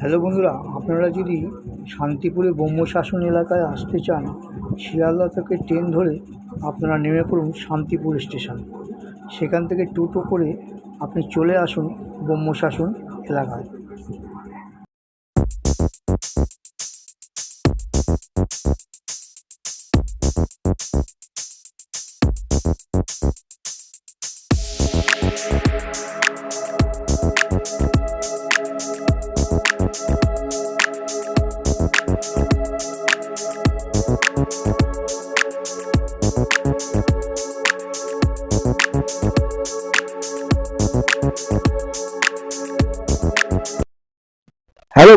Hello বন্ধুরা, আপনারা যদি শান্তিপুরে ব্রহ্মশাসন এলাকায় আসতে চান, শিয়ালদা থেকে ট্রেন ধরে আপনারা নেমে পড়ুন শান্তিপুর স্টেশন। সেখান থেকে টোটো করে আপনি চলে আসুন ব্রহ্মশাসন এলাকায়। হ্যালো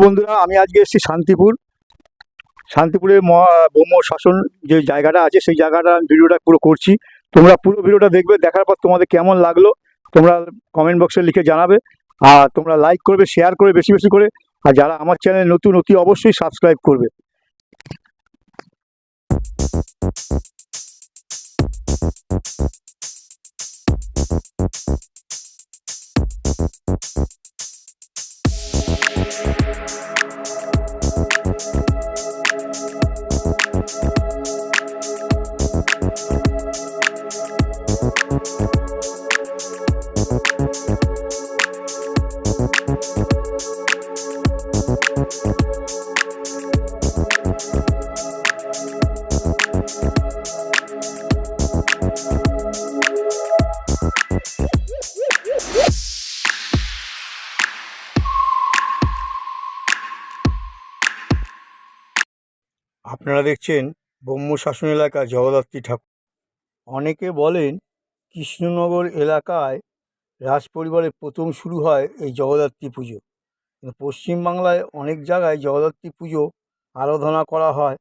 বন্ধুরা, আমি আজকে এসেছি শান্তিপুর। শান্তিপুরের ব্রহ্ম শাসন যে জায়গাটা আছে, সেই জায়গাটা ভিডিওটা পুরো করছি। তোমরা পুরো ভিডিওটা দেখবে, দেখার পর তোমাদের কেমন লাগল, তোমরা কমেন্ট বক্সে লিখে জানাবে। আর তোমরা লাইক করবে শেয়ার করবে, বেশি বেশি করে। আর যারা আমার চ্যানেল নতুন অতি অবশ্যই সাবস্ক্রাইব করবে। আপনারা দেখছেন ব্রহ্ম শাসন এলাকা জগদ্ধাত্রী ঠাকুর। অনেকে বলেন কৃষ্ণনগর এলাকায় রাজ পরিবারের প্রথম শুরু হয় এই জগদ্ধাত্রী পুজো। পশ্চিমবাংলায় অনেক জায়গায় জগদ্ধাত্রী পুজো আরাধনা করা হয়।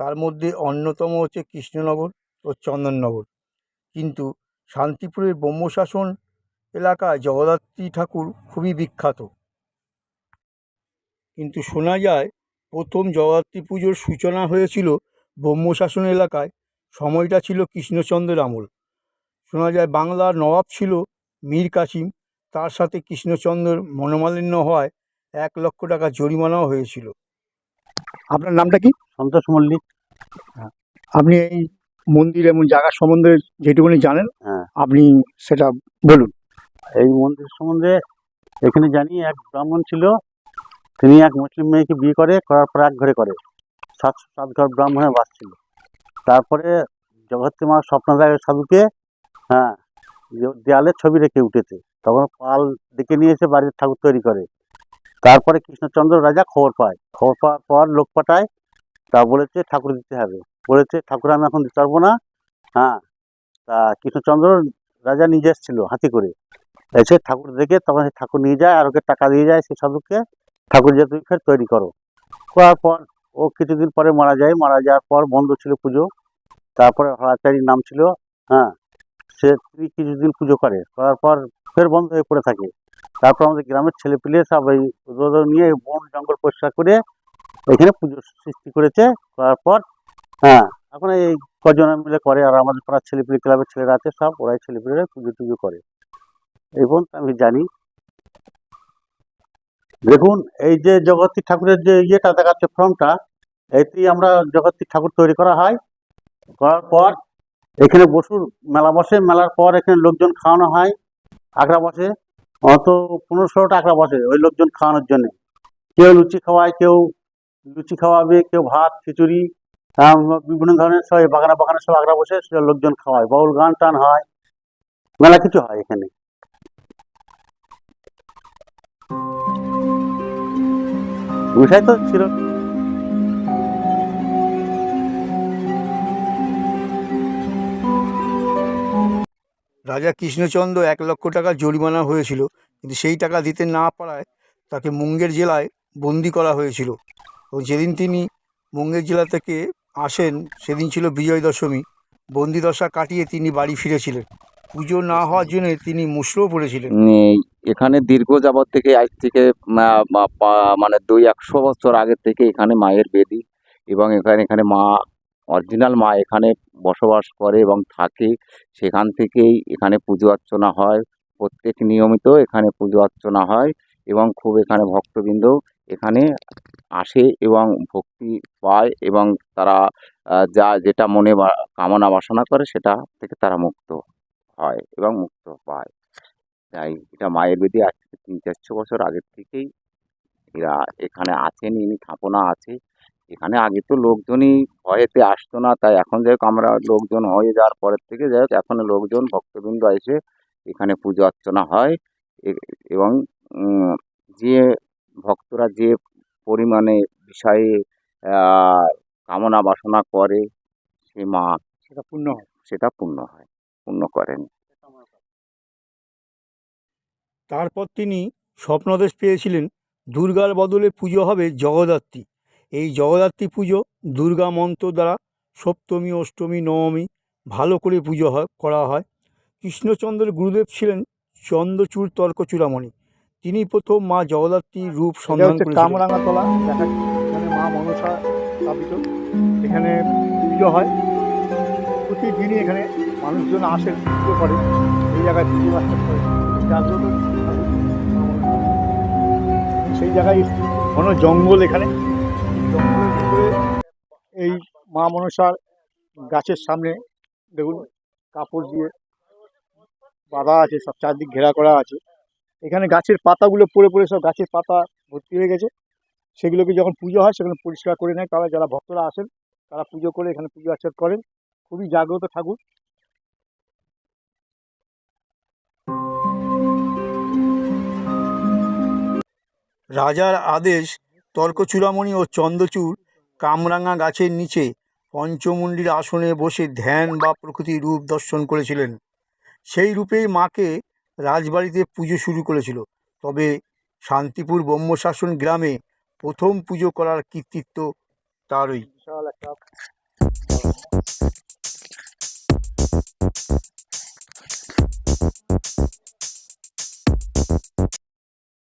তার মধ্যে অন্যতম হচ্ছে কৃষ্ণনগর ও চন্দননগর। কিন্তু শান্তিপুরের ব্রহ্মশাসন এলাকায় জগদ্ধাত্রী ঠাকুর খুবই বিখ্যাত। কিন্তু শোনা যায় প্রথম জগদ্ধাত্রী পুজোর সূচনা হয়েছিল ব্রহ্মশাসন এলাকায়। সময়টা ছিল কৃষ্ণচন্দ্রের আমল। শোনা যায় বাংলার নবাব ছিল মীর কাসিম। তার সাথে কৃষ্ণচন্দ্রের মনোমালিন্য হওয়ায় এক লক্ষ টাকা জরিমানাও হয়েছিল। আপনার নামটা কি? সন্তোষ মল্লিক। আপনি এই মন্দির এবং জায়গা সম্বন্ধে যেটুকুনি জানেন হ্যাঁ। আপনি সেটা বলুন। এই মন্দির সম্বন্ধে এখানে জানি এক ব্রাহ্মণ ছিল তিনি এক মুসলিম মেয়েকে বিয়ে করে, করার পর এক ঘরে করে। সাত সাত ঘর ব্রাহ্মণের বাস ছিল। তারপরে জগত্রী মা স্বপ্নদায় সাধুকে হ্যাঁ যে- দেয়ালে ছবি রেখে উঠেছে। তখন পাল ডেকে নিয়ে এসে বাড়ির ঠাকুর তৈরি করে। তারপরে কৃষ্ণচন্দ্র রাজা খবর পায়। খবর পাওয়ার পর লোক পাঠায়, তা বলেছে ঠাকুর দিতে হবে। বলেছে, ঠাকুর, আমি এখন দিতে পারব না। হ্যাঁ তা কৃষ্ণচন্দ্র রাজা নিজে এসেছিল হাতি করে। এসে ঠাকুর দেখে তখন সেই ঠাকুর নিয়ে যায় আর ওকে টাকা দিয়ে যায় সেই সাধুকে। ঠাকুর তুমি ফের তৈরি করো। করার পর ও কিছুদিন পরে মারা যায়। মারা যাওয়ার পর বন্ধ ছিল পুজো। তারপরে হরাচারীর নাম ছিল হ্যাঁ সে তিনি কিছুদিন পুজো করে। করার পর ফের বন্ধ হয়ে পড়ে থাকে। তারপর আমাদের গ্রামের ছেলে পিলে সব এই নিয়ে বন, জঙ্গল পরিষ্কার করে এখানে পুজো সৃষ্টি করেছে। করার পর হ্যাঁ এখন এই কজন মিলে করে আর আমাদের পাড়ার ছেলেপিলে ক্লাবের ছেলেরা আছে সব, ওরাই ছেলেপিলেরা পুজো টুজো করে। এই পর্যন্ত আমি জানি। দেখুন, এই যে জগতী ঠাকুরের যে ইয়েটা দেখাচ্ছে ফর্মটা এতেই আমরা জগতী ঠাকুর তৈরি করা হয়। করার পর এখানে বসুর মেলা বসে, মেলার পর এখানে লোকজন খাওয়ানো হয় আকড়া বসে। অত পনেরো ষোলোটা আকড়া বসে ওই লোকজন খাওয়ানোর জন্য। কেউ লুচি খাওয়ায়, কেউ লুচি খাওয়াবে, কেউ ভাত, খিচুড়ি বিভিন্ন ধরনের সব বাগানে বাগানে সব আকড়া বসে সব লোকজন খাওয়ায়। বাউল গান টান হয়, মেলা কিছু হয় এখানে। বিষয় তো ছিল। রাজা কৃষ্ণচন্দ্র এক লক্ষ টাকা জরিমানা হয়েছিল কিন্তু সেই টাকা দিতে না পারায় তাকে মুঙ্গের জেলায় বন্দি করা হয়েছিল। এবং যেদিন তিনি মুঙ্গের জেলা থেকে আসেন সেদিন ছিল বিজয় দশমী। বন্দি দশা কাটিয়ে তিনি বাড়ি ফিরেছিলেন। পুজো না হওয়ার জন্য তিনি মুসড়েও পড়েছিলেন। এখানে দীর্ঘ যাবৎ থেকে আজ থেকে মানে দুই একশো বছর আগে থেকে এখানে মায়ের বেদি এবং এখানে এখানে মা, অরিজিনাল মা এখানে বসবাস করে এবং থাকে। সেখান থেকেই এখানে পুজো অর্চনা হয়। প্রত্যেক নিয়মিত এখানে পুজো অর্চনা হয় এবং খুব এখানে ভক্তবৃন্দ এখানে আসে এবং ভক্তি পায় এবং তারা যা, যেটা মনে কামনা বাসনা করে সেটা থেকে তারা মুক্ত হয় এবং মুক্ত পায়। তাই এটা মায়ের বেদি আজ থেকে তিন চারশো বছর আগের থেকেই এরা এখানে আছেন ইনি থাপনা আছে। এখানে আগে তো লোকজনই ভয়েতে আসতো না তাই এখন যাই আমরা লোকজন হয়ে যাওয়ার পরের থেকে যাই হোক এখন লোকজন ভক্তবৃন্দ এসে এখানে পুজো অর্চনা হয়। এবং যে ভক্তরা যে পরিমাণে বিষয়ে কামনা বাসনা করে সে মা সেটা পূর্ণ হয়। সেটা পূর্ণ হয় পূর্ণ করেন। তারপর তিনি স্বপ্নদেশ পেয়েছিলেন দুর্গার বদলে পুজো হবে জগদ্ধাত্রী। এই জগদ্ধাত্রী পুজো দুর্গা মন্ত্র দ্বারা সপ্তমী অষ্টমী নবমী ভালো করে পুজো হয় করা হয়। কৃষ্ণচন্দ্রের গুরুদেব ছিলেন চন্দ্রচূড় তর্ক চূড়ামণি তিনি প্রথম মা জগদ্ধাত্রীর রূপ সন্ধান কামরাঙাতলা এখানে মা মনসা স্থাপিত। এখানে পুজো হয়। প্রতিদিনই এখানে মানুষজন আসেন পুজো করে। এই জায়গায় পুজো করে সেই জায়গায় ঘন জঙ্গল এখানে? এই মা মনসার গাছের সামনে দেখুন, কাপড় দিয়ে বাঁধা আছে, সব চারদিক ঘেরা করা আছে। এখানে গাছের পাতাগুলো পড়ে পড়ে সব গাছের পাতা ভর্তি হয়ে গেছে। সেগুলোকে যখন পুজো হয় সেগুলো পরিষ্কার করে নেয়। তারা যারা ভক্তরা আসেন, তারা পুজো করে এখানে পুজো অর্চনা করেন। খুবই জাগ্রত ঠাকুর। রাজার আদেশ তর্কচূড়ামণি ও চন্দ্রচূড় কামরাঙা গাছের নিচে পঞ্চমুণ্ডির আসনে বসে ধ্যান বা প্রকৃতির রূপ দর্শন করেছিলেন। সেই রূপেই মাকে রাজবাড়িতে পুজো শুরু করেছিল। তবে শান্তিপুর ব্রহ্মশাসন গ্রামে প্রথম পুজো করার কৃতিত্ব তারই।